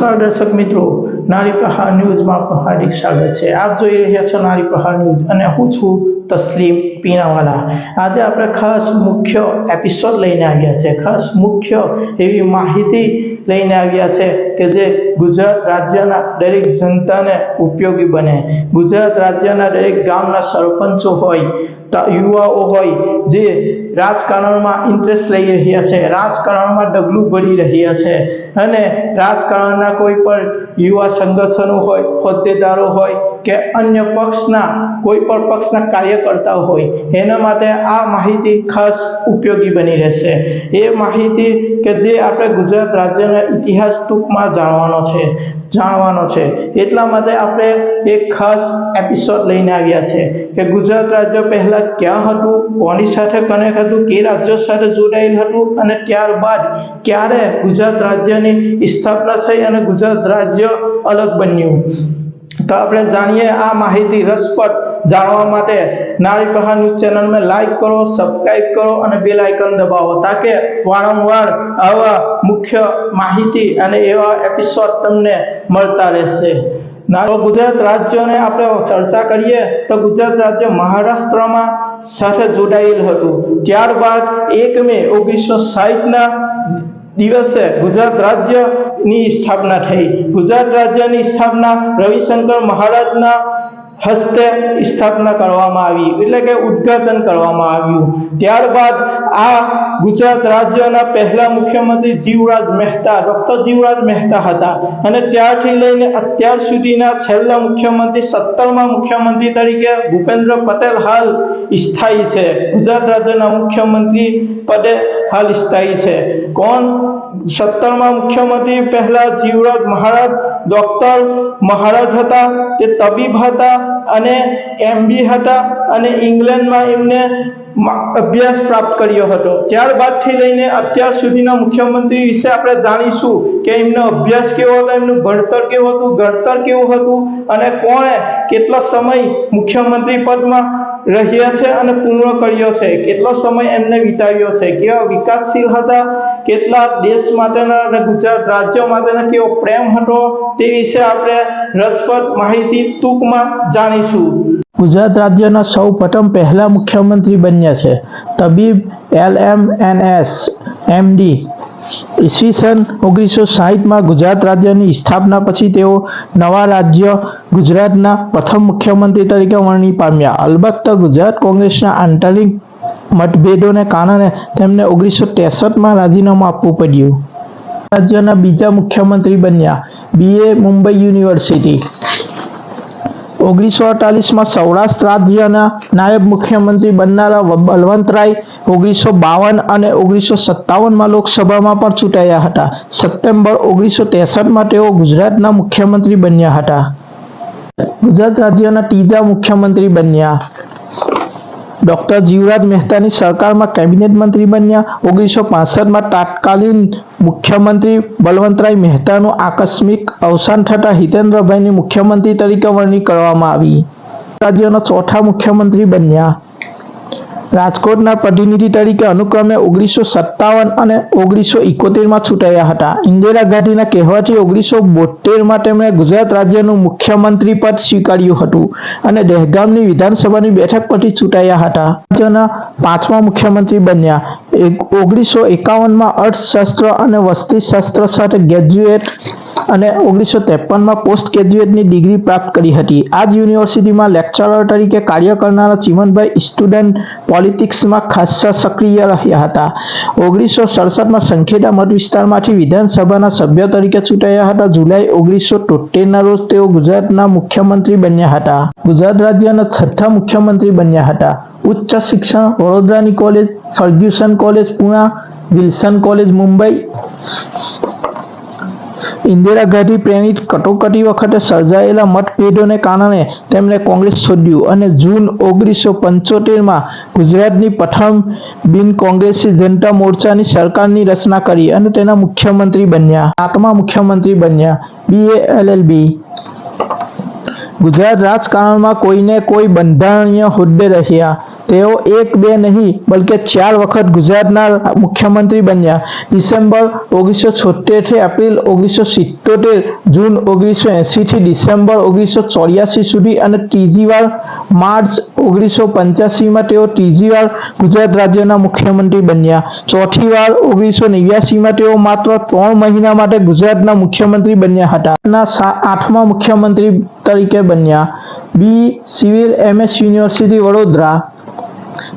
નમસ્કાર દર્શક મિત્રો. નારી પ્રહાર ન્યૂઝમાં આપનું હાર્દિક સ્વાગત છે. આપ જોઈ રહ્યા છો નારી પ્રહાર ન્યૂઝ અને હું છું તસ્લીમ પીણાવાલા. આજે આપણે ખાસ મુખ્ય એપિસોડ લઈને આવ્યા છે. ખાસ મુખ્ય એવી માહિતી લઈને આવ્યા છે કે જે ગુજરાત રાજ્યના દરેક જનતાને ઉપયોગી બને. ગુજરાત રાજ્યના દરેક ગામના સરપંચો હોય યુવાઓ હોય જે રાજકારણમાં ઇન્ટરેસ્ટ લઈ રહ્યા છે, રાજકારણમાં ડગલું ભરી રહ્યા છે અને રાજકારણના કોઈ પણ યુવા સંગઠનો હોય, હોદ્દેદારો હોય કે અન્ય પક્ષના, કોઈ પણ પક્ષના કાર્યકર્તાઓ હોય, એના માટે આ માહિતી ખાસ ઉપયોગી બની રહેશે. એ માહિતી કે જે આપણે ગુજરાત રાજ્યના ઇતિહાસ ટૂંકમાં જાણવાનો છે જાણવાનો છે. એટલા માટે આપણે એક ખાસ એપિસોડ લઈને આવ્યા છે કે ગુજરાત રાજ્ય પહેલાં ક્યાં હતું? કોની સાથે કનેક્ટ હતું? કે રાજ્યો સાથે જોડાયેલ હતું? અને ત્યારબાદ ક્યારે ગુજરાત રાજ્યની સ્થાપના થઈ અને ગુજરાત રાજ્ય અલગ બન્યું? તો આપણે જાણીએ આ માહિતી રસપ્રદ જાણવા માટે નારી પ્રહાર ન્યૂઝ ચેનલને લાઈક કરો, સબસ્ક્રાઇબ કરો અને બેલ આઇકન દબાવો તાકે વારંવાર આવા મુખ્ય માહિતી અને એવા એપિસોડ તમને મળતા રહેશે. ના ગુજરાત રાજ્યને આપણે ચર્ચા કરીએ તો ગુજરાત રાજ્ય મહારાષ્ટ્રમાં સાથે જોડાયેલ હતું. ત્યારબાદ એક મે ઓગણીસો સાહીઠના દિવસે ગુજરાત રાજ્યની સ્થાપના થઈ. ગુજરાત રાજ્યની સ્થાપના રવિશંકર મહારાજના હસ્તે સ્થાપના કરવામાં આવી, એટલે કે ઉદ્ઘાટન કરવામાં આવ્યું. ત્યારબાદ આ ગુજરાત રાજ્યના પહેલા મુખ્યમંત્રી જીવરાજ મહેતા, ડોક્ટર જીવરાજ મહેતા હતા. અને ત્યારથી લઈને અત્યાર સુધીના છેલ્લા મુખ્યમંત્રી, સત્તરમા મુખ્યમંત્રી તરીકે ભૂપેન્દ્ર પટેલ હાલ સ્થાયી છે. ગુજરાત રાજ્યના મુખ્યમંત્રી પદે હાલ સ્થાયી છે. કોણ? સત્તરમાં મુખ્યમંત્રી પહેલા જીવરાજ મહારાજ ડોક્ટર મહારાજ હતા, તે તબીબ હતા અને એમબી હતા અને ઇંગ્લેન્ડમાં એમને અભ્યાસ પ્રાપ્ત કર્યો હતો. ત્યારબાદથી લઈને અત્યાર સુધીના મુખ્યમંત્રી વિશે આપણે જાણીશું કે એમનો અભ્યાસ કેવો હતો, એમનું ભણતર કેવું હતું ગણતર કેવું હતું અને કોણે કેટલો સમય મુખ્યમંત્રી પદમાં રહ્યા છે અને પૂર્ણ કર્યો છે. કેટલો સમય એમને વિતાવ્યો છે? કેવા વિકાસશીલ હતા? કેટલા દેશ માટેના અને ગુજરાત રાજ્ય માટેના કેવો પ્રેમ હતો? તે વિશે આપણે રસપ્રદ માહિતી ટૂંકમાં જાણીશું. ગુજરાત રાજ્યના સૌ પ્રથમ પહેલા મુખ્યમંત્રી બન્યા છે. તબીબ, L M N S MD ઈસવીસન ઓગણીસો સાહીઠમાં ગુજરાત રાજ્યની સ્થાપના પછી તેઓ નવા રાજ્ય ગુજરાતના પ્રથમ મુખ્યમંત્રી તરીકે વરણી પામ્યા. અલબત્ત ગુજરાત કોંગ્રેસના આંતરિક મતભેદોને કારણે તેમને ઓગણીસો ત્રેસઠમાં રાજીનામું આપવું પડ્યું. રાજ્યના બીજા મુખ્યમંત્રી બન્યા. BA Mumbai university. ઓગણીસો અડતાલીસમાં સૌરાષ્ટ્ર રાજ્યના નાયબ મુખ્યમંત્રી બનનારા બલવંતરાય ઓગણીસો બાવન અને ઓગણીસો સત્તાવનમાં લોકસભામાં પણ ચૂંટાયા હતા. સપ્ટેમ્બર ઓગણીસો ત્રેસઠમાં તેઓ ગુજરાતના મુખ્યમંત્રી બન્યા હતા. ગુજરાત રાજ્યના ત્રીજા મુખ્યમંત્રી બન્યા. ડોક્ટર જીવરાજ મહેતાની સરકારમાં કેબિનેટ મંત્રી બન્યા. ઓગણીસો પાસઠમાં તાત્કાલીન મુખ્યમંત્રી બલવંતરાય મહેતાનું આકસ્મિક અવસાન થતાં હિતેન્દ્રભાઈની મુખ્યમંત્રી તરીકે વરણી કરવામાં આવી. રાજ્યના ચોથા મુખ્યમંત્રી બન્યા. રાજકોટના પ્રતિનિધિ તરીકે અનુક્રમે ઓગણીસો સત્તાવન અને ઓગણીસો ઇકોતેરમાં ચૂંટાયા હતા. ઇન્દિરા ગાંધીના કહેવાથી ઓગણીસો બોતેરમાં તેમણે ગુજરાત રાજ્યનું મુખ્યમંત્રી પદ સ્વીકાર્યું હતું અને દહેગામની વિધાનસભાની બેઠક પરથી ચૂંટાયા હતા. રાજ્યના પાંચમા મુખ્યમંત્રી બન્યા. ઓગણીસો એકાવનમાં અર્થશાસ્ત્ર અને વસ્તીશાસ્ત્ર સાથે ગ્રેજ્યુએટ અને ઓગણીસો ત્રેપનમાં પોસ્ટ ગ્રેજ્યુએટની ડિગ્રી પ્રાપ્ત કરી હતી. આ જ યુનિવર્સિટીમાં લેક્ચરર તરીકે કાર્ય કરનારા ચિમનભાઈ સ્ટુડન્ટ પોલિટિક્સમાં ખાસ્સા સક્રિય રહ્યા હતા. ઓગણીસો સડસઠમાં સંખેડા મત વિસ્તારમાંથી વિધાનસભાના સભ્ય તરીકે ચૂંટાયા હતા. જુલાઈ ઓગણીસો તોતેરના રોજ તેઓ ગુજરાતના મુખ્યમંત્રી બન્યા હતા. ગુજરાત રાજ્યના છઠ્ઠા મુખ્યમંત્રી બન્યા હતા. ઉચ્ચ શિક્ષણ, વડોદરાની college, Fergusson college, Puna, Wilson college, Mumbai Indira Gandhi પ્રેરિત કટોકટી વખતે સર્જાયેલા મતભેદોને કારણે તેમણે કોંગ્રેસ છોડ્યું અને જૂન ઓગણીસો પંચોતેરમાં ગુજરાતની પ્રથમ બિન કોંગ્રેસી જનતા મોરચાની સરકારની રચના કરી અને તેના મુખ્યમંત્રી બન્યા. આઠમા મુખ્યમંત્રી બન્યા. બીએલએલબી ગુજરાત રાજકારણમાં કોઈને કોઈ બંધારણીય હોદ્દે રહ્યા. તેઓ એક બે નહીં, બલકે ચાર વખત ગુજરાતના મુખ્યમંત્રી બન્યા. ડિસેમ્બર ઓગણીસો છોતેરથી એપ્રિલ ઓગણીસો સિત્તોતેર જૂન ઓગણીસો એંશીથી ડિસેમ્બર ઓગણીસો ચોર્યાસી સુધી અને ત્રીજી વાર માર્ચ ઓગણીસો પંચ્યાસીમાં તેઓ ત્રીજી વાર ગુજરાત રાજ્યના મુખ્યમંત્રી બન્યા. ચોથી વાર ઓગણીસો નેવ્યાસીમાં તેઓ માત્ર ત્રણ મહિના માટે ગુજરાતના મુખ્યમંત્રી બન્યા હતા. આઠમા મુખ્યમંત્રી તરીકે બન્યા. B, civil MS university Vadodara.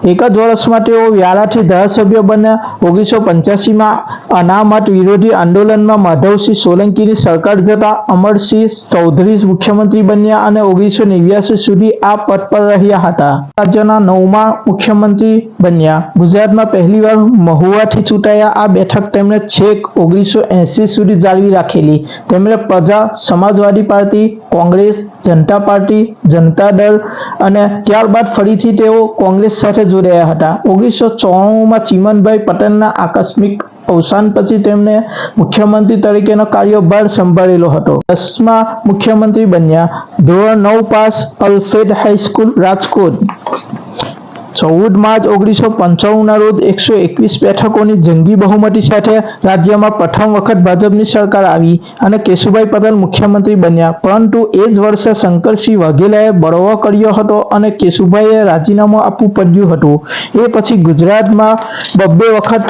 એક જ વર્ષમાં તેઓ વ્યારાથી ધારાસભ્ય બન્યા. ઓગણીસો પંચ્યાસીમાં અનામત વિરોધી આંદોલનમાં માધવસિંહ સોલંકીની સરકાર જતા અમરસિંહ ચૌધરી મુખ્યમંત્રી બન્યા અને ઓગણીસો નેવ્યાસી સુધી આ પદ પર રહ્યા હતા. રાજ્યના નવમા મુખ્યમંત્રી બન્યા. ગુજરાતમાં પહેલીવાર મહુવાથી ચૂંટાયા. આ બેઠક તેમણે છેક ઓગણીસો એંસી સુધી જાળવી રાખેલી. તેમણે પ્રજા સમાજવાદી પાર્ટી કોંગ્રેસ જનતા પાર્ટી, જનતા દળ અને ત્યારબાદ ફરીથી તેઓ કોંગ્રેસ સાથે જોડાયા હતા. ઓગણીસો ચોરાણુંમાં ચીમનભાઈ પટેલના આકસ્મિક અવસાન પછી તેમણે મુખ્યમંત્રી તરીકેનો કાર્યભાર સંભાળેલો હતો. દસમા મુખ્યમંત્રી બન્યા. ધોરણ નવ પાસ અલ્ફેદ હાઈસ્કૂલ રાજકોટ. ચૌદ માર્ચ ઓગણીસો પંચાવનના રોજ એકસો એકવીસ બેઠકોની જંગી બહુમતી સાથે રાજ્યમાં પ્રથમ વખત ભાજપની સરકાર આવી અને કેશુભાઈ પટેલ મુખ્યમંત્રી બન્યા. પરંતુ એ જ વર્ષે શંકરસિંહ વાઘેલાએ બળવો કર્યો હતો અને કેશુભાઈએ રાજીનામું આપવું પડ્યું હતું. એ પછી ગુજરાતમાં બબ્બે વખત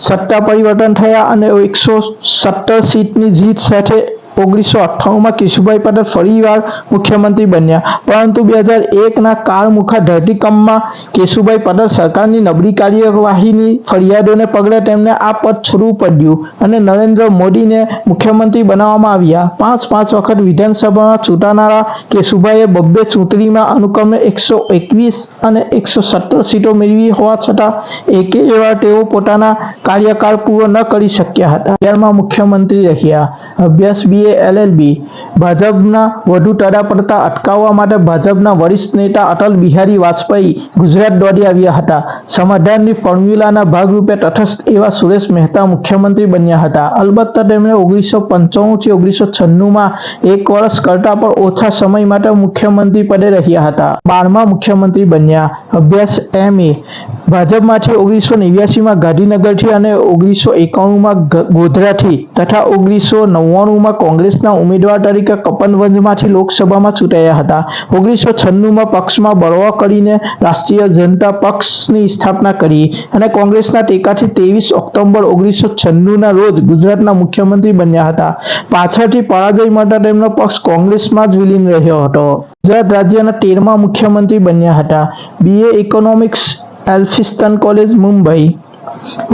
સત્તા પરિવર્તન થયા અને એકસો સત્તર સીટની જીત સાથે ઓગણીસો અઠ્ઠાણુંમાં કેશુભાઈ પટેલ ફરીવાર મુખ્યમંત્રી બન્યા. પરંતુ બે હજાર એકના કાળમુખા ધરતીકંપમાં કેશુભાઈ પટેલ સરકારની નબળી કાર્યવાહીની ફરિયાદોને પગલે તેમને આ પદ છોડવું પડ્યું અને નરેન્દ્ર મોદીને મુખ્યમંત્રી બનાવવામાં આવ્યા. પાંચ પાંચ વખત વિધાનસભામાં ચૂંટાનારા કેશુભાઈએ બબ્બે ચૂંટણીમાં અનુક્રમે એકસો એકવીસ અને એકસો સત્તર સીટો મેળવી હોવા છતાં એકે એવા તેઓ પોતાના કાર્યકાળ પૂરો ન કરી શક્યા હતા. ત્યારમાં મુખ્યમંત્રી રહ્યા. અભ્યાસ બીએ એલએલબી ભાજપના વધુ ટરા પડતા અટકાવવા માટે ભાજપના વરિષ્ઠ નેતા અટલ બિહારી વાજપેયી ગુજરાત દોડી આવ્યા હતા. સમાધાનની ફોર્મ્યુલાના ભાગરૂપે તટસ્થ એવા સુરેશ મહેતા મુખ્યમંત્રી બન્યા હતા. અલબત્ત તેમણે ઓગણીસો પંચાણું થી ઓગણીસો છન્નુંમાં એક વર્ષ કરતા પણ ઓછા સમય માટે મુખ્યમંત્રી પદે રહ્યા હતા. બારમા મુખ્યમંત્રી બન્યા. અભ્યાસ એમ એ. ભાજપમાંથી ઓગણીસો નેવ્યાસીમાં ગાંધીનગરથી અને ઓગણીસો એકાણુંમાં ગોધરાથી તથા ઓગણીસો નવ્વાણુંમાં કોંગ્રેસના ઉમેદવાર તરીકે કપનવંજમાંથી લોકસભામાં ચૂંટાયા હતા. ઓગણીસો છન્નુંમાં પક્ષમાં બળવા કરીને રાષ્ટ્રીય જનતા પક્ષની સ્થાપના કરી અને કોંગ્રેસના ટેકાથી ત્રેવીસ ઓક્ટોબર ઓગણીસો છન્નુંના રોજ ગુજરાતના મુખ્યમંત્રી બન્યા હતા. પાછળથી પરાજય માટે તેમનો પક્ષ કોંગ્રેસમાં જ વિલીન રહ્યો હતો. ગુજરાત રાજ્યના તેરમા મુખ્યમંત્રી બન્યા હતા. BA economics Elphinstone college Mumbai.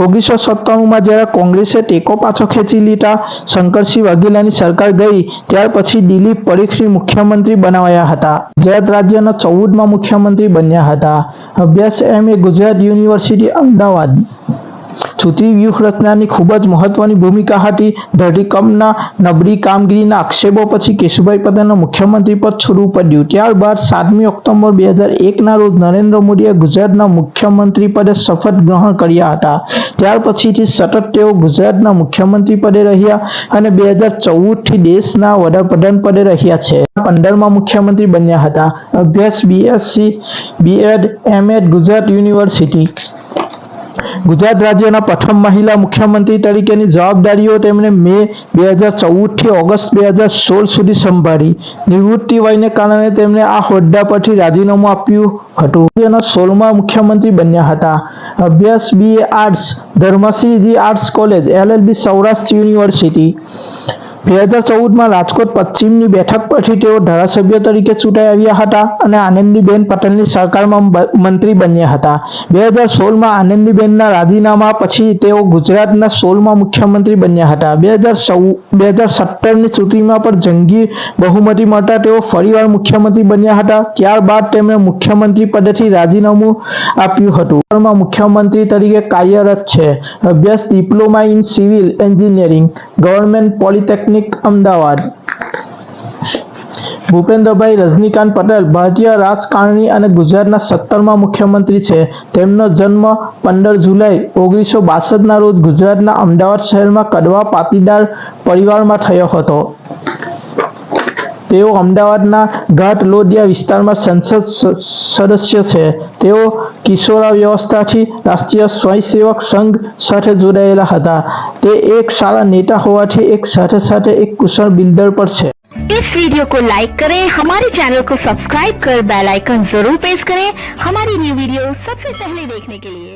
ઓગણીસો સત્તાણુંમાં જ્યારે કોંગ્રેસે ટેકો પાછો ખેંચી લીધા, શંકરસિંહ વાઘેલાની સરકાર ગઈ, ત્યાર પછી દિલીપ પરીખની મુખ્યમંત્રી બનાવાયા હતા. ગુજરાત રાજ્યના ચૌદમાં મુખ્યમંત્રી બન્યા હતા. અભ્યાસ M A Gujarat university, Ahmedabad. ચૂંટણી વ્યૂહરચનાની ખૂબ જ મહત્વની ભૂમિકા હતી ધરતીકંપના નબળી કામગીરીના આક્ષેપો પછી કેશુભાઈ પટેલનો મુખ્યમંત્રી પદ છોડવું પડ્યું. ત્યારબાદ સાતમી ઓક્ટોબર બે હજાર એકના રોજ નરેન્દ્ર મોદીએ ગુજરાતના મુખ્યમંત્રી પદે શપથ ગ્રહણ કર્યા હતા. ત્યાર પછીથી સતત તેઓ ગુજરાતના મુખ્યમંત્રી પદે રહ્યા અને બે હજાર ચૌદથી દેશના વડાપ્રધાન પદે રહ્યા છે. પંદરમાં મુખ્યમંત્રી બન્યા હતા. અભ્યાસ BSc BEd MEd Gujarat university. Gujarat રાજ્યના પ્રથમ મહિલા મુખ્યમંત્રી તરીકેની જવાબદારીઓ તેમણે મે બે હજાર ચૌદથી ઓગસ્ટ બે હજાર સોળ સુધી સંભાળી. નિવૃત્તિ વયને કારણે તેમણે આ હોદ્દા પરથી રાજીનામું આપ્યું હતું. રાજ્યના સોળમા મુખ્યમંત્રી બન્યા હતા. અભ્યાસ BA arts Dharmasinhji arts college LLB Saurashtra university બે હજાર ચૌદમાં રાજકોટ પશ્ચિમની બેઠક પરથી તેઓ ધારાસભ્ય તરીકે ચૂંટાઈ આવ્યા હતા અને આનંદીબેન પટેલની સરકારમાં મંત્રી બન્યા હતા. બે હજાર સોળમાં આનંદીબેનના રાજીનામા પછી તેઓ ગુજરાતના સોળમાં મુખ્યમંત્રી બન્યા હતા. બે હજાર સૌ, બે હજાર સત્તરની ચૂંટણીમાં પણ જંગી બહુમતી મળતા તેઓ ફરીવાર મુખ્યમંત્રી બન્યા હતા. ત્યારબાદ તેમણે મુખ્યમંત્રી પદેથી રાજીનામું આપ્યું હતું. મુખ્યમંત્રી તરીકે કાર્યરત છે. અભ્યાસ diploma in civil engineering, government polytechnic Ahmedabad. Bhupendrabhai Rajnikant Patel ભારતીય રાજકારણી અને ગુજરાતના સત્તરમાં મુખ્યમંત્રી છે. તેમનો જન્મ પંદર જુલાઈ ઓગણીસો બાસઠના રોજ ગુજરાતના અમદાવાદ શહેરમાં કડવા પાટીદાર પરિવારમાં થયો હતો. તેઓ અમદાવાદના ઘાટ લોધિયા વિસ્તારમાં સંસદ સ- સદસ્ય છે તેઓ કિશોરા વ્યવસ્થાથી રાષ્ટ્રીય સ્વયંસેવક સંઘ સાથે જોડાયેલા હતા તે એક સારા નેતા હોવાથી એક સાથે સાથે એક કુશળ બિલ્ડર પણ છે इस वीडियो को लाइक करें हमारे चैनल को सब्सक्राइब कर बेल आइकन जरूर प्रेस करें हमारी न्यू वीडियो सबसे पहले देखने के लिए